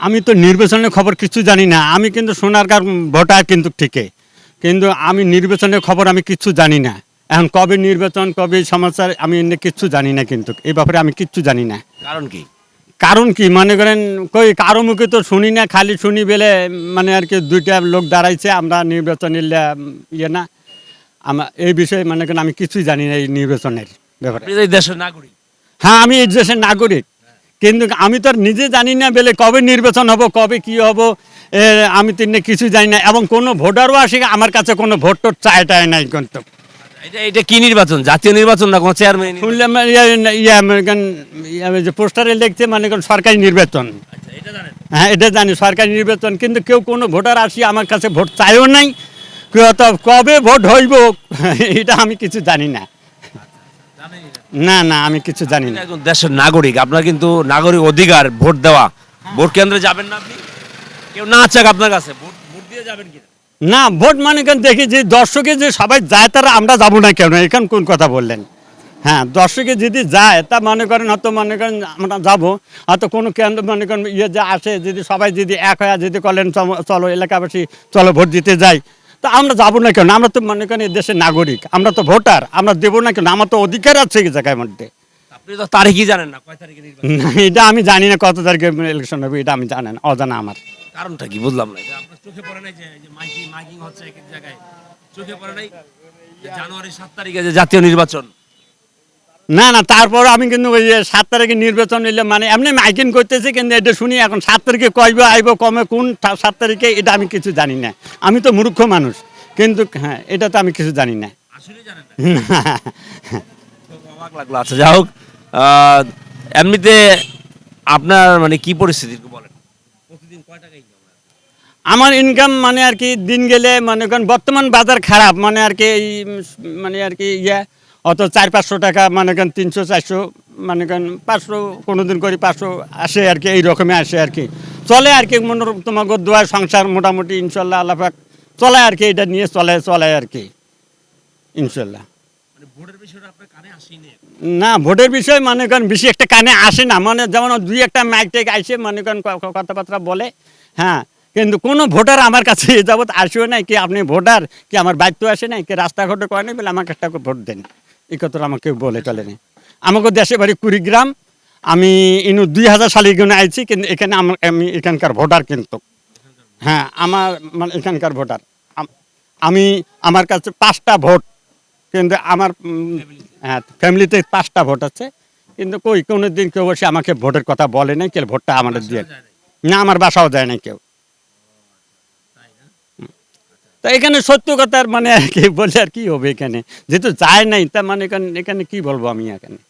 আমি তো নির্বাচনের খবর কিছু জানি না। আমি কিন্তু সোনারগাঁর ভোটার কিন্তু ঠিকই। কিন্তু আমি নির্বাচনের খবর আমি কিছু জানি না। এখন কবে নির্বাচন কবে সমাচার আমি কিচ্ছু জানি না কিন্তু। এই ব্যাপারে আমি কিচ্ছু জানি না। কারণ কি? কারণ কি? মনে করেন কই কারও মুখে তো শুনি না খালি শুনি বেলে মানে আর কি দুইটা লোক দাঁড়াইছে আমরা নির্বাচন ইয়ে না। আমার এই বিষয়ে মনে করেন আমি কিছুই জানি না এই নির্বাচনের ব্যাপারে। দেশের নাগরিক। হ্যাঁ আমি এই দেশের নাগরিক। কিন্তু আমি তো নিজে জানি না বেলে কবে নির্বাচন হব কবে কি হব আমি তো এনে কিছু জানি না। এবং কোনো ভোটারও আসে আমার কাছে কোনো ভোট টোট চায় টায় নাই কিন্তু। এটা এটা কি নির্বাচন? জাতীয় নির্বাচন না কোনো চেয়ারম্যান শুনলাম ইয়ে যে পোস্টারে লিখছে মানে কোন সরকারি নির্বাচন। আচ্ছা হ্যাঁ এটা জানি সরকারি নির্বাচন কিন্তু কেউ কোনো ভোটার আসি আমার কাছে ভোট চায়ও নাই। তো কবে ভোট হইব এটা আমি কিছু জানি না। না না আমি কিছু জানি না। একজন দেশের নাগরিক আপনার কিন্তু নাগরিক অধিকার ভোট দেওয়া। ভোট কেন্দ্রে যাবেন না আপনি? কেউ না চাক আপনার কাছে ভোট ভোট দিয়ে যাবেন কিনা? না ভোট মানে কেন দেখি যে দর্শকে যে সবাই যায় তারা আমরা যাব না কেন? এখান কোন কথা বললেন? হ্যাঁ দর্শকে যদি যায় তা মনে করেন হয়তো মনে করেন আমরা যাব। হয়তো কোনো কেন্দ্র মনে করেন ইয়ে যে আসে যদি সবাই যদি এক হয়ে যদি বলেন চলো- চলো এলাকাবাসী চলো ভোট দিতে যাই তা আমরা যাব না কেন? আমরা তো মনে করেন দেশের নাগরিক। আমরা তো ভোটার। আমরা দেবো না কেন? আমার তো অধিকার আছে এই জায়গার মধ্যে। আপনি তো তারিখই জানেন না কয় তারিখে এটা আমি জানি না কত তারিখে ইলেকশন হবে এটা আমি জানেন অজানা আমার। কারণটা কি বুঝলাম না এটা আপনার চোখে পড়ে নাই যে মাইকিং মাইকিং হচ্ছে এক জায়গায়? চোখে পড়ে নাই জানুয়ারি সাত তারিখে যে জাতীয় নির্বাচন? না না তারপর আমি কিন্তু ওই যে সাত তারিখে নির্বাচন নিলে মানে এমনি মাইকিং করতেছি কিন্তু এটা শুনি এখন সাত তারিখে কইব আইব কমে কোন সাত তারিখে এটা আমি কিছু জানি না। আমি তো মূর্খ মানুষ কিন্তু হ্যাঁ এটা তো আমি কিছু জানি না। লাগল। আচ্ছা যাই হোক এমনিতে আপনার মানে কি পরিস্থিতি একটু বলেন। প্রতিদিন কয় টাকা আমার ইনকাম মানে আর কি দিন গেলে মনে বর্তমান বাজার খারাপ মানে আর কি এই মানে আর কি ইয়ে অত চার পাঁচশো টাকা মনে করেন তিনশো চারশো মনে করেন পাঁচশো কোনো দিন করি পাঁচশো আসে আর কি এই রকমে আসে আর কি। চলে আর কি মনে তোমাকে দোয়ার সংসার মোটামুটি ইনশাল্লাহ আল্লাহাক চলে আর কি এটা নিয়ে চলে চলে আর কি ইনশাল্লাহ। মানে না ভোটের বিষয় মনে করেন বেশি একটা কানে আসে না মানে যেমন দুই একটা মাইক টেক আসে মনে করেন কথাবার্তা বলে হ্যাঁ কিন্তু কোনো ভোটার আমার কাছে এ যাবৎ আসেও নাই কি আপনি ভোটার কি আমার বাড়িতে আসে নাই কি রাস্তাঘাটে করে নেই বলে আমাকে একটা ভোট দেন। এই কথা আমাকে বলে চলে নি আমাকে দেশে বাড়ি কুড়িগ্রাম, আমি ইনু দুই হাজার সালে এখানে আইছি, কিন্তু এখানে আমার, আমি এখানকার ভোটার কিন্তু। হ্যাঁ আমার মানে এখানকার ভোটার। আমি আমার কাছে পাঁচটা ভোট, কিন্তু আমার হ্যাঁ ফ্যামিলিতে পাঁচটা ভোট আছে। কিন্তু কই কোনো দিন কেউ বসে আমাকে ভোটের কথা বলে নাই, কেউ ভোটটা আমাদের দিয়ে না, আমার বাসাও যায় না কেউ। তা এখানে সত্য কথার মানে আর কি বলে আর কি হবে এখানে? যেহেতু যায় নাই, তা মানে এখানে এখানে কি বলব আমি এখানে?